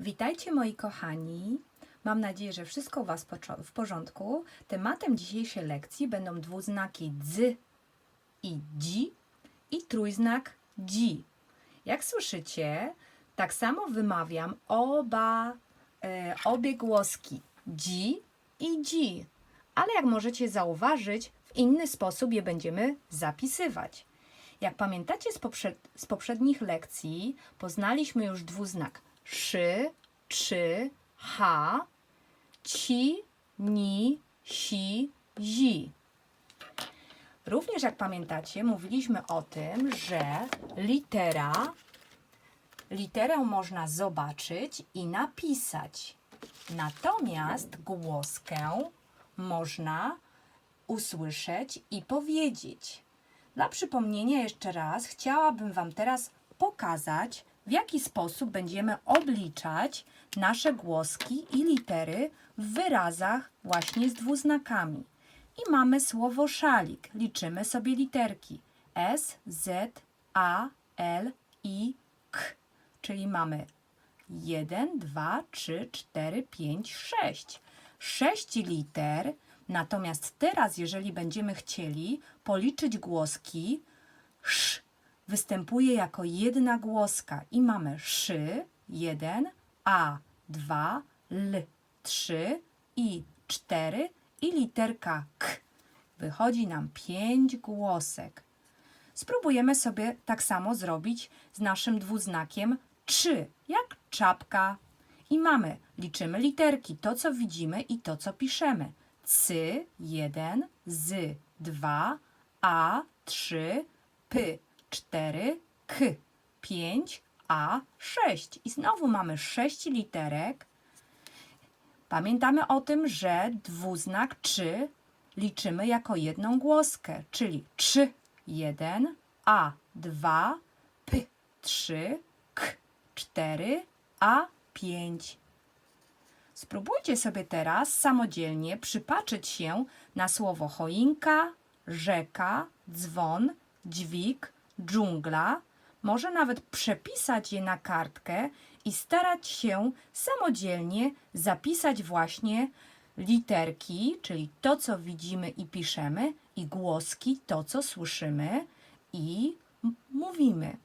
Witajcie moi kochani. Mam nadzieję, że wszystko u Was w porządku. Tematem dzisiejszej lekcji będą dwuznaki dz i dzi i trójznak dzi. Jak słyszycie, tak samo wymawiam oba, e, obie głoski dzi i dzi. Ale jak możecie zauważyć, w inny sposób je będziemy zapisywać. Jak pamiętacie z, poprze- z poprzednich lekcji, poznaliśmy już dwuznak szy, czy, ha, ci, ni, si, zi. Również jak pamiętacie, mówiliśmy o tym, że litera, literę można zobaczyć i napisać. Natomiast głoskę można usłyszeć i powiedzieć. Dla przypomnienia jeszcze raz chciałabym Wam teraz pokazać, w jaki sposób będziemy obliczać nasze głoski i litery w wyrazach właśnie z dwuznakami. I mamy słowo szalik. Liczymy sobie literki S, Z, A, L, I, K. Czyli mamy 1, 2, 3, 4, 5, 6. 6 liter. Natomiast teraz, jeżeli będziemy chcieli policzyć głoski, sz występuje jako jedna głoska i mamy szy, 1, a, 2, l, 3 i 4 i literka k. Wychodzi nam 5 głosek. Spróbujemy sobie tak samo zrobić z naszym dwuznakiem czy, jak czapka. I mamy, liczymy literki, to co widzimy i to co piszemy. Cy 1, z 2, a 3, p 4, k 5, a 6. I znowu mamy 6 literek. Pamiętamy o tym, że dwuznak czy liczymy jako jedną głoskę, czyli 3, 1, a 2, p 3, k 4, a 5. Spróbujcie sobie teraz samodzielnie przypatrzeć się na słowo choinka, rzeka, dzwon, dźwig, dżungla. Może nawet przepisać je na kartkę i starać się samodzielnie zapisać właśnie literki, czyli to, co widzimy i piszemy, i głoski, to, co słyszymy i mówimy.